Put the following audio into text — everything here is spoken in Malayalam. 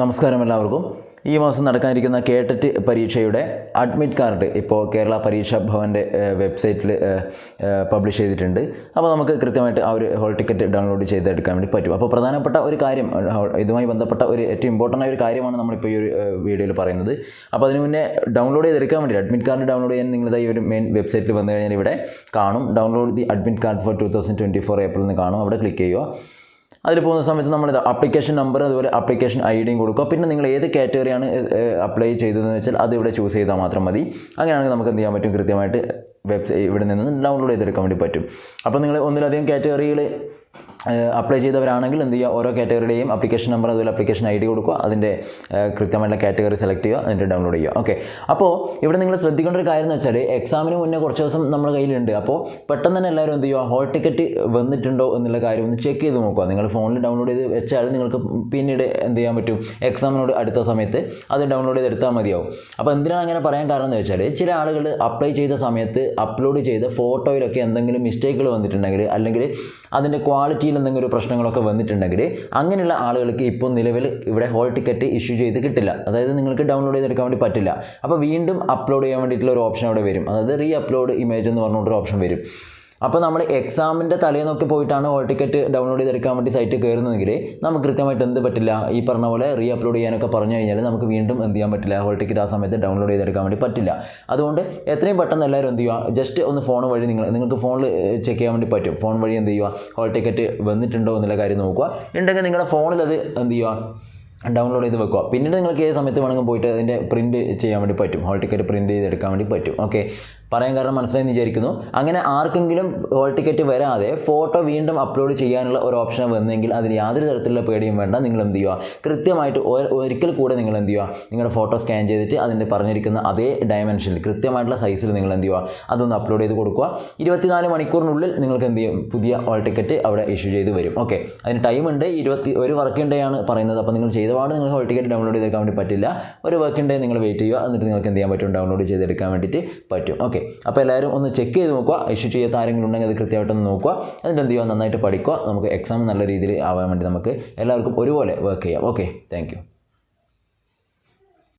നമസ്കാരം എല്ലാവർക്കും. ഈ മാസം നടക്കാനിരിക്കുന്ന ടെറ്റ് പരീക്ഷയുടെ അഡ്മിറ്റ് കാർഡ് ഇപ്പോൾ കേരള പരീക്ഷാ ഭവന്റെ വെബ്സൈറ്റിൽ പബ്ലിഷ് ചെയ്തിട്ടുണ്ട്. അപ്പോൾ നമുക്ക് കൃത്യമായിട്ട് ആ ഒരു ഹോൾ ടിക്കറ്റ് ഡൗൺലോഡ് ചെയ്തെടുക്കാൻ വേണ്ടി പറ്റും. അപ്പോൾ പ്രധാനപ്പെട്ട ഒരു കാര്യം ഇതുമായി ബന്ധപ്പെട്ട ഒരു ഏറ്റവും ഇമ്പോർട്ടന്റ് ആയ ഒരു കാര്യമാണ് നമ്മളിപ്പോൾ ഈ ഒരു വീഡിയോയിൽ പറയുന്നത്. അപ്പോൾ അതിന് മുന്നേ ഡൗൺലോഡ് ചെയ്തെടുക്കാൻ വേണ്ടി അഡ്മിറ്റ് കാർഡ് ഡൗൺലോഡ് ചെയ്യാൻ നിങ്ങൾ ഈ ഒരു മെയിൻ വെബ്സൈറ്റിൽ വന്നു കഴിഞ്ഞാൽ ഇവിടെ കാണും. Download the admit card for two thousand twenty four April എന്ന് കാണും. അവിടെ ക്ലിക്ക് ചെയ്യുക. അതിൽ പോകുന്ന സമയത്ത് നമ്മൾ അപ്ലിക്കേഷൻ നമ്പർ അതുപോലെ അപ്ലിക്കേഷൻ ഐ ഡിയും കൊടുക്കുക. പിന്നെ നിങ്ങൾ ഏത് കാറ്റഗറിയാണ് അപ്ലൈ ചെയ്തതെന്ന് വെച്ചാൽ അത് ഇവിടെ ചൂസ് ചെയ്താൽ മാത്രം മതി. അങ്ങനെയാണെങ്കിൽ നമുക്ക് എന്ത് ചെയ്യാൻ പറ്റും? കൃത്യമായിട്ട് വെബ്സൈറ്റ് ഇവിടെ നിന്ന് ഡൗൺലോഡ് ചെയ്തെടുക്കാൻ വേണ്ടി പറ്റും. അപ്പോൾ നിങ്ങൾ ഒന്നിലധികം കാറ്റഗറികൾ അപ്ലൈ ചെയ്തവരാണെങ്കിൽ എന്ത് ചെയ്യുക? ഓരോ കാറ്റഗറിയുടെയും അപ്ലിക്കേഷൻ നമ്പർ അതുപോലെ അപ്ലിക്കേഷൻ ഐ ഡി കൊടുക്കുക അതിന്റെ കൃത്യമായിട്ടുള്ള കാറ്റഗറി സെലക്ട് ചെയ്യുക. എന്നിട്ട് ഡൗൺലോഡ് ചെയ്യുക. ഓക്കെ അപ്പോൾ ഇവിടെ നിങ്ങൾ ശ്രദ്ധിക്കേണ്ട ഒരു കാര്യം എന്ന് വെച്ചാൽ എക്സാമിന് മുന്നേ കുറച്ച് ദിവസം നമ്മുടെ കയ്യിലുണ്ട്. അപ്പോൾ പെട്ടെന്ന് തന്നെ എല്ലാവരും എന്ത് ചെയ്യുക? ഹോൾ ടിക്കറ്റ് വന്നിട്ടുണ്ടോ എന്നുള്ള കാര്യം ഒന്ന് ചെക്ക് ചെയ്ത് നോക്കുക. നിങ്ങൾ ഫോണിൽ ഡൗൺലോഡ് ചെയ്ത് വെച്ചാൽ നിങ്ങൾക്ക് പിന്നീട് എന്ത് ചെയ്യാൻ പറ്റും? എക്സാമിനോട് അടുത്ത സമയത്ത് അത് ഡൗൺലോഡ് ചെയ്ത് എടുത്താൽ മതിയാവും. അപ്പോൾ എന്തിനാണ് അങ്ങനെ പറയാൻ കാരണം എന്ന് വെച്ചാൽ ചില ആളുകൾ അപ്ലൈ ചെയ്ത സമയത്ത് അപ്ലോഡ് ചെയ്ത ഫോട്ടോയിലൊക്കെ എന്തെങ്കിലും മിസ്റ്റേക്കുകൾ വന്നിട്ടുണ്ടെങ്കിൽ അല്ലെങ്കിൽ അതിന്റെ ക്വാളിറ്റിയിൽ എന്തെങ്കിലും പ്രശ്നങ്ങളൊക്കെ വന്നിട്ടുണ്ടെങ്കിൽ അങ്ങനെയുള്ള ആളുകൾക്ക് ഇപ്പോൾ നിലവിൽ ഇവിടെ ഹോൾ ടിക്കറ്റ് ഇഷ്യൂ ചെയ്ത് കിട്ടില്ല. അതായത് നിങ്ങൾക്ക് ഡൗൺലോഡ് ചെയ്തെടുക്കാൻ വേണ്ടി പറ്റില്ല. അപ്പോൾ വീണ്ടും അപ്ലോഡ് ചെയ്യാൻ വേണ്ടിയിട്ടുള്ള ഒരു ഓപ്ഷൻ അവിടെ വരും. അതായത് റീ അപ്ലോഡ് ഇമേജ് എന്ന് പറഞ്ഞുകൊണ്ടൊരു ഓപ്ഷൻ വരും. അപ്പോൾ നമ്മൾ എക്സാമിന്റെ തലേന്നൊക്കെ പോയിട്ടാണ് ഹോൾ ടിക്കറ്റ് ഡൗൺലോഡ് ചെയ്തെടുക്കാൻ വേണ്ടി സൈറ്റ് കയറുന്നതെങ്കിൽ നമുക്ക് കൃത്യമായിട്ട് എന്ത് പറ്റില്ല? ഈ പറഞ്ഞ പോലെ റീ അപ്ലോഡ് ചെയ്യാനൊക്കെ പറഞ്ഞു കഴിഞ്ഞാൽ നമുക്ക് വീണ്ടും എന്ത് ചെയ്യാൻ പറ്റില്ല? ഹോൾ ടിക്കറ്റ് ആ സമയത്ത് ഡൗൺലോഡ് ചെയ്തെടുക്കാൻ വേണ്ടി പറ്റില്ല. അതുകൊണ്ട് എത്രയും പെട്ടെന്ന് എല്ലാവരും എന്ത് ചെയ്യുക? ജസ്റ്റ് ഒന്ന് ഫോൺ വഴി നിങ്ങൾ നിങ്ങൾക്ക് ഫോണിൽ ചെക്ക് ചെയ്യാൻ വേണ്ടി പറ്റും. ഫോൺ വഴി എന്ത് ചെയ്യുക? ഹോൾ ടിക്കറ്റ് വന്നിട്ടുണ്ടോ എന്നുള്ള കാര്യം നോക്കുക. ഉണ്ടെങ്കിൽ നിങ്ങളുടെ ഫോണിൽ അത് എന്ത് ചെയ്യുക? ഡൗൺലോഡ് ചെയ്ത് വെക്കുക. പിന്നീട് നിങ്ങൾക്ക് ഏത് സമയത്ത് വേണമെങ്കിൽ പോയിട്ട് അതിന്റെ പ്രിന്റ് ചെയ്യാൻ വേണ്ടി പറ്റും. ഹോൾ ടിക്കറ്റ് പ്രിന്റ് ചെയ്തെടുക്കാൻ വേണ്ടി പറ്റും. ഓക്കെ പറയാൻ കാരണം മനസ്സിലായി വിചാരിക്കുന്നു. അങ്ങനെ ആർക്കെങ്കിലും ഹോൾ ടിക്കറ്റ് വരാതെ ഫോട്ടോ വീണ്ടും അപ്ലോഡ് ചെയ്യാനുള്ള ഒരു ഓപ്ഷൻ വന്നെങ്കിൽ അതിന് യാതൊരു തരത്തിലുള്ള പേടിയും വേണ്ട. നിങ്ങൾ എന്ത് ചെയ്യുക? കൃത്യമായിട്ട് ഒരിക്കൽ കൂടെ നിങ്ങൾ എന്ത് ചെയ്യുക? നിങ്ങളുടെ ഫോട്ടോ സ്കാൻ ചെയ്തിട്ട് അതിന്റെ പറഞ്ഞിരിക്കുന്ന അതേ ഡയമെൻഷനിൽ കൃത്യമായിട്ടുള്ള സൈസിൽ നിങ്ങൾ എന്ത് ചെയ്യുക? അതൊന്ന് അപ്ലോഡ് ചെയ്ത് കൊടുക്കുക. ഇരുപത്തിനാല് മണിക്കൂറിനുള്ളിൽ നിങ്ങൾക്ക് എന്ത് ചെയ്യും? പുതിയ ഹോൾ ടിക്കറ്റ് അവിടെ ഇഷ്യൂ ചെയ്ത് വരും. ഓക്കെ അതിന് ടൈം ഉണ്ട്. ഇരുപത്തി ഒരു വർക്കിംഗ് ഡേ ആണ് പറയുന്നത്. അപ്പോൾ നിങ്ങൾ ചെയ്തപാട് നിങ്ങൾ ഹോൾ ടിക്കറ്റ് ഡൗൺലോഡ് ചെയ്തെടുക്കാൻ വേണ്ടി പറ്റില്ല. ഒരു വർക്കിംഗ് ഡേ നിങ്ങൾ വെയിറ്റ് ചെയ്യുക. എന്നിട്ട് നിങ്ങൾക്ക് എന്ത് ചെയ്യാൻ പറ്റും? ഡൗൺലോഡ് ചെയ്തെടുക്കാൻ വേണ്ടിയിട്ട് പറ്റും. ഓക്കെ അപ്പോൾ എല്ലാവരും ഒന്ന് ചെക്ക് ചെയ്ത് നോക്കുക. ഇഷ്യൂ ചെയ്യാത്ത ആരെങ്കിലും ഉണ്ടെങ്കിൽ അത് കൃത്യമായിട്ടൊന്ന് നോക്കുക. എന്നിട്ട് എന്ത് ചെയ്യുക? നന്നായിട്ട് പഠിക്കുക. നമുക്ക് എക്സാം നല്ല രീതിയിൽ ആവാൻ വേണ്ടി നമുക്ക് എല്ലാവർക്കും ഒരുപോലെ വർക്ക് ചെയ്യാം. Okay thank